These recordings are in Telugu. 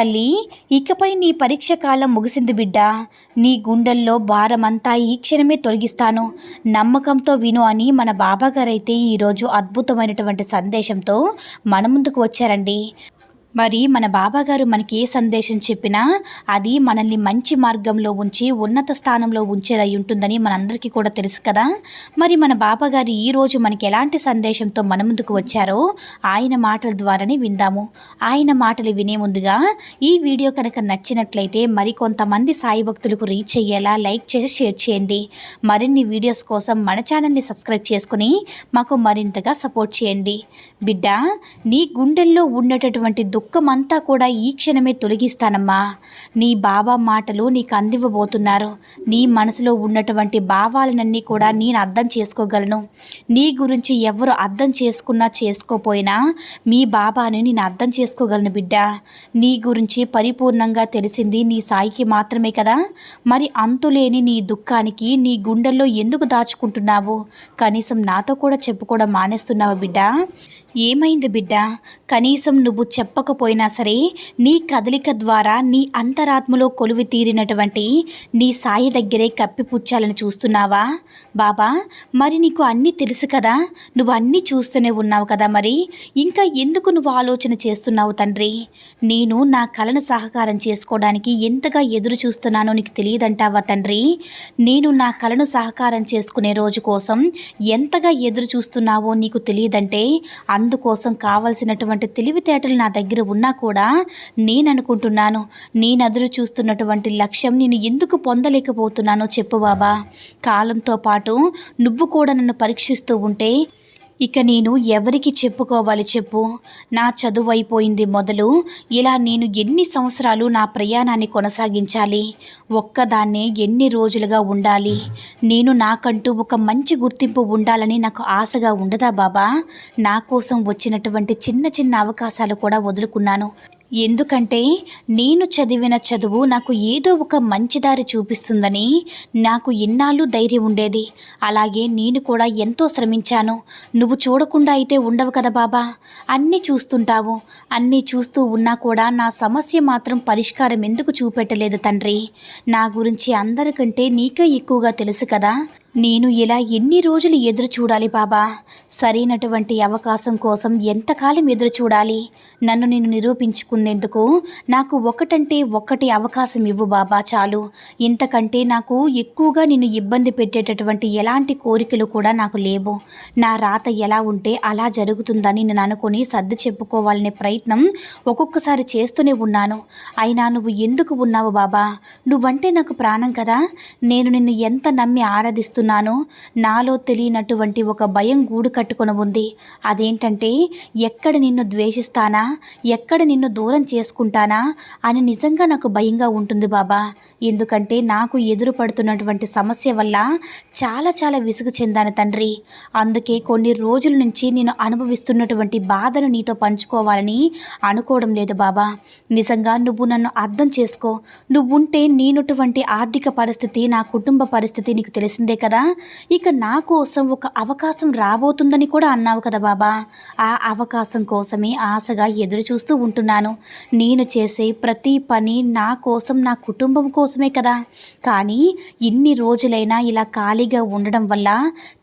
తల్లి ఇకపై నీ పరీక్ష కాలం ముగిసింది బిడ్డ. నీ గుండెల్లో భారమంతా ఈ క్షణమే తొలగిస్తాను. నమ్మకంతో విను అని మన బాబాగారైతే ఈరోజు అద్భుతమైనటువంటి సందేశంతో మన ముందుకు వచ్చారండి. మరి మన బాబాగారు మనకి ఏ సందేశం చెప్పినా అది మనల్ని మంచి మార్గంలో ఉంచి ఉన్నత స్థానంలో ఉంచేదై ఉంటుందని మనందరికీ కూడా తెలుసు కదా. మరి మన బాబాగారు ఈరోజు మనకి ఎలాంటి సందేశంతో మన ముందుకు వచ్చారో ఆయన మాటల ద్వారానే విందాము. ఆయన మాటలు వినే ముందుగా ఈ వీడియో కనుక నచ్చినట్లయితే మరికొంతమంది సాయి భక్తులకు రీచ్ అయ్యేలా లైక్ చేసి షేర్ చేయండి. మరిన్ని వీడియోస్ కోసం మన ఛానల్ని సబ్స్క్రైబ్ చేసుకుని మాకు మరింతగా సపోర్ట్ చేయండి. బిడ్డ నీ గుండెల్లో ఉన్నటటువంటి దుఃఖమంతా కూడా ఈ క్షణమే తొలగిస్తానమ్మా. నీ బాబా మాటలు నీకు అందివ్వబోతున్నారు. నీ మనసులో ఉన్నటువంటి భావాలనన్నీ కూడా నేను అర్థం చేసుకోగలను. నీ గురించి ఎవరు అర్థం చేసుకున్నా చేసుకోపోయినా మీ బాబాని నేను అర్థం చేసుకోగలను బిడ్డ. నీ గురించి పరిపూర్ణంగా తెలిసింది నీ సాయికి మాత్రమే కదా. మరి అంతులేని నీ దుఃఖానికి నీ గుండెల్లో ఎందుకు దాచుకుంటున్నావు? కనీసం నాతో కూడా చెప్పుకోవడం మానేస్తున్నావు బిడ్డ? ఏమైంది బిడ్డ? కనీసం నువ్వు చెప్పకపోయినా సరే నీ కదలిక ద్వారా నీ అంతరాత్మలో కొలువి తీరినటువంటి నీ సాయి దగ్గరే కప్పిపుచ్చాలని చూస్తున్నావా? బాబా మరి నీకు అన్నీ తెలుసు కదా? నువ్వు అన్నీ చూస్తూనే ఉన్నావు కదా మరి? ఇంకా ఎందుకు నువ్వు ఆలోచన చేస్తున్నావు తండ్రి? నేను నా కళను సహకారం చేసుకోవడానికి ఎంతగా ఎదురు చూస్తున్నానో నీకు తెలియదంటావా తండ్రి? నేను నా కళను సహకారం చేసుకునే రోజు కోసం ఎంతగా ఎదురు చూస్తున్నావో నీకు తెలియదంటే అందుకోసం కావలసినటువంటి తెలివితేటలు నా దగ్గర ఉన్నా కూడా నేను అనుకుంటున్నాను నేను ఎదురు చూస్తున్నటువంటి లక్ష్యం నేను ఎందుకు పొందలేకపోతున్నానో చెప్పు బాబా. కాలంతో పాటు నువ్వు కూడా నన్ను పరీక్షిస్తూ ఉంటే ఇక నేను ఎవరికి చెప్పుకోవాలి చెప్పు? నా చదువు అయిపోయింది మొదలు. ఇలా నేను ఎన్ని సంవత్సరాలు నా ప్రయాణాన్ని కొనసాగించాలి? ఒక్కదాన్నే ఎన్ని రోజులుగా ఉండాలి? నేను నాకంటూ ఒక మంచి గుర్తింపు ఉండాలని నాకు ఆశగా ఉండదా బాబా? నా కోసం వచ్చినటువంటి చిన్న చిన్న అవకాశాలు కూడా వదులుకున్నాను. ఎందుకంటే నేను చదివిన చదువు నాకు ఏదో ఒక మంచి దారి చూపిస్తుందని నాకు ఇన్నాళ్ళు ధైర్యం ఉండేది. అలాగే నేను కూడా ఎంతో శ్రమించాను. నువ్వు చూడకుండా అయితే ఉండవు కదా బాబా. అన్నీ చూస్తుంటావు. అన్నీ చూస్తూ ఉన్నా కూడా నా సమస్య మాత్రం పరిష్కారం ఎందుకు చూపెట్టలేదు తండ్రి? నా గురించి అందరికంటే నీకే ఎక్కువగా తెలుసు కదా. నేను ఇలా ఎన్ని రోజులు ఎదురు చూడాలి బాబా? సరైనటువంటి అవకాశం కోసం ఎంతకాలం ఎదురు చూడాలి? నన్ను నేను నిరూపించుకునేందుకు నాకు ఒకటంటే ఒక్కటి అవకాశం ఇవ్వు బాబా చాలు. ఇంతకంటే నాకు ఎక్కువగా నిన్ను ఇబ్బంది పెట్టేటటువంటి ఎలాంటి కోరికలు కూడా నాకు లేవు. నా రాత ఎలా ఉంటే అలా జరుగుతుందని నేను అనుకుని సర్ది చెప్పుకోవాలనే ప్రయత్నం ఒక్కొక్కసారి చేస్తూనే ఉన్నాను. అయినా నువ్వు ఎందుకు ఉన్నావు బాబా? నువ్వంటే నాకు ప్రాణం కదా. నేను నిన్ను ఎంత నమ్మి ఆరాధిస్తూ చేస్తున్నానో. నాలో తెలియనటువంటి ఒక భయం గూడు కట్టుకొని ఉంది. అదేంటంటే ఎక్కడ నిన్ను ద్వేషిస్తానా? ఎక్కడ నిన్ను దూరం చేసుకుంటానా? అని నిజంగా నాకు భయంగా ఉంటుంది బాబా. ఎందుకంటే నాకు ఎదురు పడుతున్నటువంటి సమస్య వల్ల చాలా చాలా విసుగు చెందాను తండ్రి. అందుకే కొన్ని రోజుల నుంచి నేను అనుభవిస్తున్నటువంటి బాధను నీతో పంచుకోవాలని అనుకోవడం లేదు బాబా. నిజంగా నువ్వు నన్ను అర్థం చేసుకో. నువ్వుంటే నేనుటువంటి ఆర్థిక పరిస్థితి నా కుటుంబ పరిస్థితి నీకు తెలిసిందే కదా. ఇక నా కోసం ఒక అవకాశం రాబోతుందని కూడా అన్నావు కదా బాబా. ఆ అవకాశం కోసమే ఆశగా ఎదురు చూస్తూ ఉంటున్నాను. నేను చేసే ప్రతి పని నా కోసం నా కుటుంబం కోసమే కదా. కానీ ఇన్ని రోజులైనా ఇలా ఖాళీగా ఉండడం వల్ల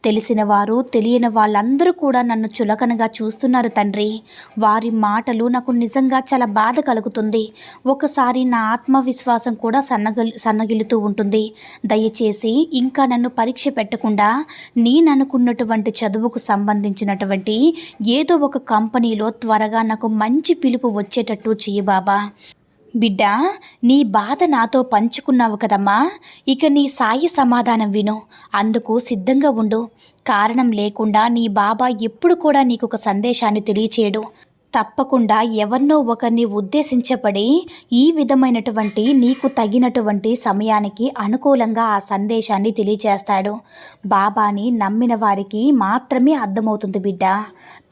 తెలిసిన వారు తెలియని వాళ్ళందరూ కూడా నన్ను చులకనగా చూస్తున్నారు తండ్రి. వారి మాటలు నాకు నిజంగా చాలా బాధ కలుగుతుంది. ఒకసారి నా ఆత్మవిశ్వాసం కూడా సన్నగిల్ సన్నగిలుతూ ఉంటుంది. దయచేసి ఇంకా నన్ను పరీక్ష పరీక్ష పెట్టకుండా నేను అనుకున్నటువంటి చదువుకు సంబంధించినటువంటి ఏదో ఒక కంపెనీలో త్వరగా నాకు మంచి పిలుపు వచ్చేటట్టు చెయ్యి బాబా. బిడ్డ నీ బాధ నాతో పంచుకున్నావు కదమ్మా. ఇక నీ సాయి సమాధానం విను. అందుకు సిద్ధంగా ఉండు. కారణం లేకుండా నీ బాబా ఎప్పుడు కూడా నీకు ఒక సందేశాన్ని తెలియచేయడు. తప్పకుండా ఎవరినో ఒకరిని ఉద్దేశించబడి ఈ విధమైనటువంటి నీకు తగినటువంటి సమయానికి అనుకూలంగా ఆ సందేశాన్ని తెలియచేస్తాడు. బాబాని నమ్మిన వారికి మాత్రమే అర్థమవుతుంది బిడ్డ.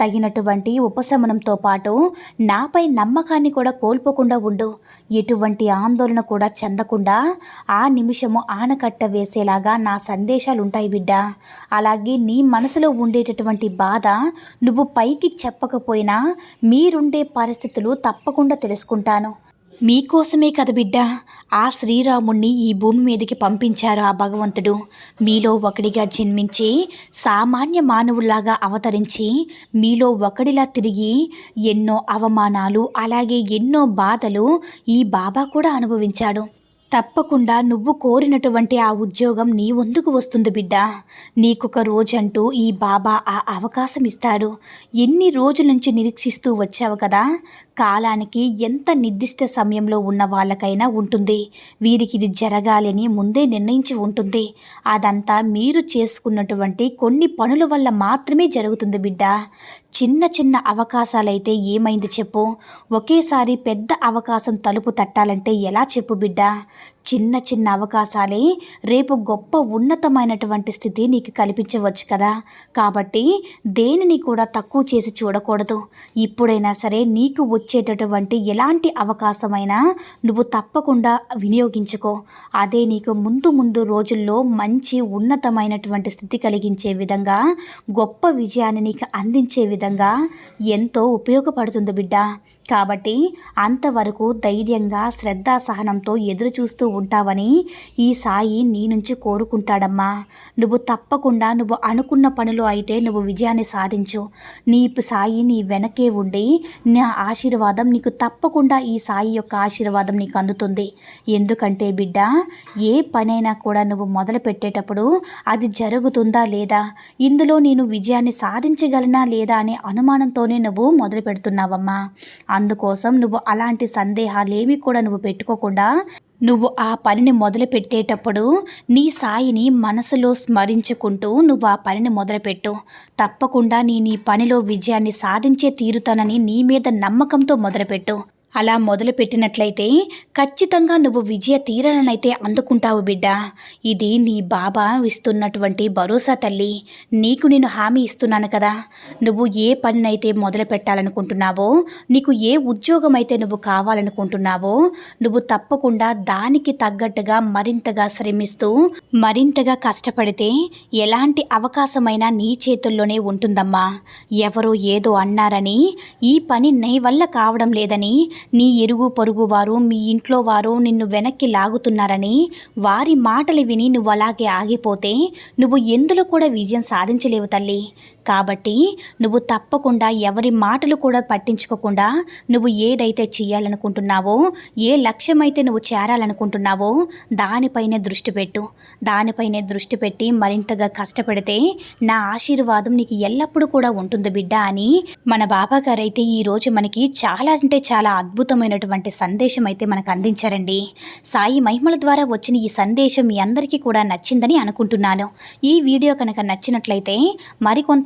తగినటువంటి ఉపశమనంతో పాటు నాపై నమ్మకాన్ని కూడా కోల్పోకుండా ఉండు. ఎటువంటి ఆందోళన కూడా చెందకుండా ఆ నిమిషము ఆనకట్ట వేసేలాగా నా సందేశాలు ఉంటాయి బిడ్డ. అలాగే నీ మనసులో ఉండేటటువంటి బాధ నువ్వు పైకి చెప్పకపోయినా మీరుండే పరిస్థితులు తప్పకుండా తెలుసుకుంటాను. మీకోసమే కదా బిడ్డ ఆ శ్రీరాముణ్ణి ఈ భూమి మీదకి పంపించారు ఆ భగవంతుడు. మీలో ఒకడిగా జన్మించి సామాన్య మానవుల్లాగా అవతరించి మీలో ఒకడిలా తిరిగి ఎన్నో అవమానాలు అలాగే ఎన్నో బాధలు ఈ బాబా కూడా అనుభవించాడు. తప్పకుండా నువ్వు కోరినటువంటి ఆ ఉద్యోగం నీ ముందుకు వస్తుంది బిడ్డ. నీకొక రోజంటూ ఈ బాబా ఆ అవకాశం ఇస్తాడు ఎన్ని రోజుల నుంచి నిరీక్షిస్తూ వచ్చావు కదా? కాలానికి ఎంత నిర్దిష్ట సమయంలో ఉన్న వాళ్ళకైనా ఉంటుంది. వీరికి ఇది జరగాలని ముందే నిర్ణయించి ఉంటుంది. అదంతా మీరు చేసుకున్నటువంటి కొన్ని పనుల వల్ల మాత్రమే జరుగుతుంది బిడ్డ. చిన్న చిన్న అవకాశాలైతే ఏమైంది చెప్పు? ఒకేసారి పెద్ద అవకాశం తలుపు తట్టాలంటే ఎలా చెప్పు బిడ్డ? చిన్న చిన్న అవకాశాలే రేపు గొప్ప ఉన్నతమైనటువంటి స్థితి నీకు కల్పించవచ్చు కదా. కాబట్టి దేనిని కూడా తక్కువ చేసి చూడకూడదు. ఇప్పుడైనా సరే నీకు వచ్చేటటువంటి ఎలాంటి అవకాశమైనా నువ్వు తప్పకుండా వినియోగించుకో. అదే నీకు ముందు ముందు రోజుల్లో మంచి ఉన్నతమైనటువంటి స్థితి కలిగించే విధంగా గొప్ప విజయాన్ని నీకు అందించే విధంగా ఎంతో ఉపయోగపడుతుంది బిడ్డ. కాబట్టి అంతవరకు ధైర్యంగా శ్రద్ధా సహనంతో ఎదురు చూస్తూ ఉంటావని ఈ సాయి నీ నుంచి కోరుకుంటాడమ్మా. నువ్వు తప్పకుండా నువ్వు అనుకున్న పనులు అయితే నువ్వు విజయాన్ని సాధించు. నీ సాయి నీ వెనకే ఉండి నా ఆశీర్వాదం నీకు తప్పకుండా ఈ సాయి యొక్క ఆశీర్వాదం నీకు అందుతుంది. ఎందుకంటే బిడ్డ ఏ పనైనా కూడా నువ్వు మొదలు పెట్టేటప్పుడు అది జరుగుతుందా లేదా? ఇందులో నేను విజయాన్ని సాధించగలనా లేదా అనే అనుమానంతోనే నువ్వు మొదలు పెడుతున్నావమ్మా. అందుకోసం నువ్వు అలాంటి సందేహాలేమీ కూడా నువ్వు పెట్టుకోకుండా నువ్వు ఆ పనిని మొదలుపెట్టేటప్పుడు నీ సాయిని మనసులో స్మరించుకుంటూ నువ్వు ఆ పనిని మొదలుపెట్టు. తప్పకుండా నీ నీ పనిలో విజయాన్ని సాధించే తీరుతానని నీ మీద నమ్మకంతో మొదలుపెట్టు. అలా మొదలుపెట్టినట్లయితే ఖచ్చితంగా నువ్వు విజయ తీరాలనైతే అందుకుంటావు బిడ్డ. ఇది నీ బాబా ఇస్తున్నటువంటి భరోసా తల్లి. నీకు నేను హామీ ఇస్తున్నాను కదా. నువ్వు ఏ పనినైతే మొదలు పెట్టాలనుకుంటున్నావో నీకు ఏ ఉద్యోగం అయితే నువ్వు కావాలనుకుంటున్నావో నువ్వు తప్పకుండా దానికి తగ్గట్టుగా మరింతగా శ్రమిస్తూ మరింతగా కష్టపడితే ఎలాంటి అవకాశమైనా నీ చేతుల్లోనే ఉంటుందమ్మా. ఎవరో ఏదో అన్నారని ఈ పని నీ వల్ల కావడం లేదని నీ ఎరుగు పొరుగు వారు మీ ఇంట్లో వారు నిన్ను వెనక్కి లాగుతున్నారని వారి మాటలు విని నువ్వు అలాగే ఆగిపోతే నువ్వు ఎందులో కూడా విజయం సాధించలేవు తల్లి. కాబట్టి నువ్వు తప్పకుండా ఎవరి మాటలు కూడా పట్టించుకోకుండా నువ్వు ఏదైతే చేయాలనుకుంటున్నావో ఏ లక్ష్యమైతే నువ్వు చేరాలనుకుంటున్నావో దానిపైనే దృష్టి పెట్టు. దానిపైనే దృష్టి పెట్టి మరింతగా కష్టపడితే నా ఆశీర్వాదం నీకు ఎల్లప్పుడూ కూడా ఉంటుంది బిడ్డ అని మన బాబా గారు అయితే ఈరోజు మనకి చాలా అంటే చాలా అద్భుతమైనటువంటి సందేశం అయితే మనకు అందించారండి. సాయి మహిమల ద్వారా వచ్చిన ఈ సందేశం మీ అందరికీ కూడా నచ్చిందని అనుకుంటున్నాను. ఈ వీడియో కనుక నచ్చినట్లయితే